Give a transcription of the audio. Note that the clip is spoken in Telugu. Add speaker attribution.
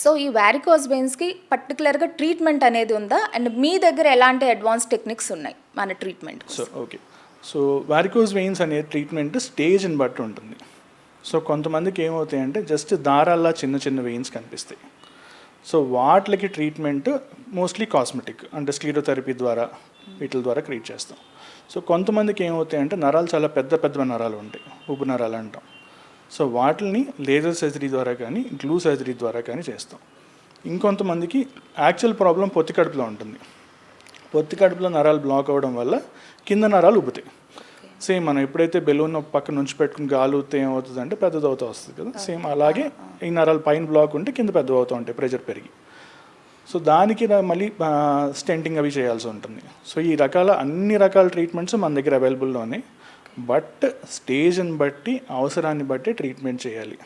Speaker 1: సో ఈ వ్యారికోస్ వెయిన్స్కి పర్టికులర్గా ట్రీట్మెంట్ అనేది ఉందా? అండ్ మీ దగ్గర ఎలాంటి అడ్వాన్స్ టెక్నిక్స్ ఉన్నాయి మన treatment
Speaker 2: so okay so varicose veins అనే ట్రీట్మెంట్ స్టేజ్ని బట్టి ఉంటుంది. సో కొంతమందికి ఏమవుతాయంటే జస్ట్ దారాల్లా చిన్న చిన్న వెయిన్స్ కనిపిస్తాయి. సో వాటికి ట్రీట్మెంట్ మోస్ట్లీ కాస్మెటిక్ అంటే స్క్లీరోథెరపీ ద్వారా వీటి ద్వారా క్రియేట్ చేస్తాం. సో కొంతమందికి ఏమవుతాయంటే నరాలు చాలా పెద్ద పెద్ద నరాలు ఉంటాయి. ఉబ్బు నరాలు అంటాం. సో వాటిని లేజర్ సర్జరీ ద్వారా కానీ గ్లూ సర్జరీ ద్వారా కానీ చేస్తాం. ఇంకొంతమందికి యాక్చువల్ ప్రాబ్లం పొత్తి కడుపులో ఉంటుంది. పొత్తి కడుపులో నరాలు బ్లాక్ అవ్వడం వల్ల కింద నరాలు ఉబ్బుతాయి సేమ్ మనం ఎప్పుడైతే బెలూన్ పక్కన నుంచి పెట్టుకుని గాలి ఊతే ఏమవుతుంది అంటే పెద్దది అవుతూ వస్తుంది కదా. సేమ్ అలాగే ఈ నరాలు పైన బ్లాక్ ఉంటే కింద పెద్దవి అవుతూ ఉంటాయి ప్రెషర్ పెరిగి. సో దానికి మళ్ళీ స్టెంటింగ్ అవి చేయాల్సి ఉంటుంది. సో ఈ రకాల అన్ని రకాల ట్రీట్మెంట్స్ మన దగ్గర అవైలబుల్లో ఉన్నాయి బట్ స్టేజ్ని బట్టి అవసరాన్ని బట్టి ట్రీట్మెంట్ చేయాలి.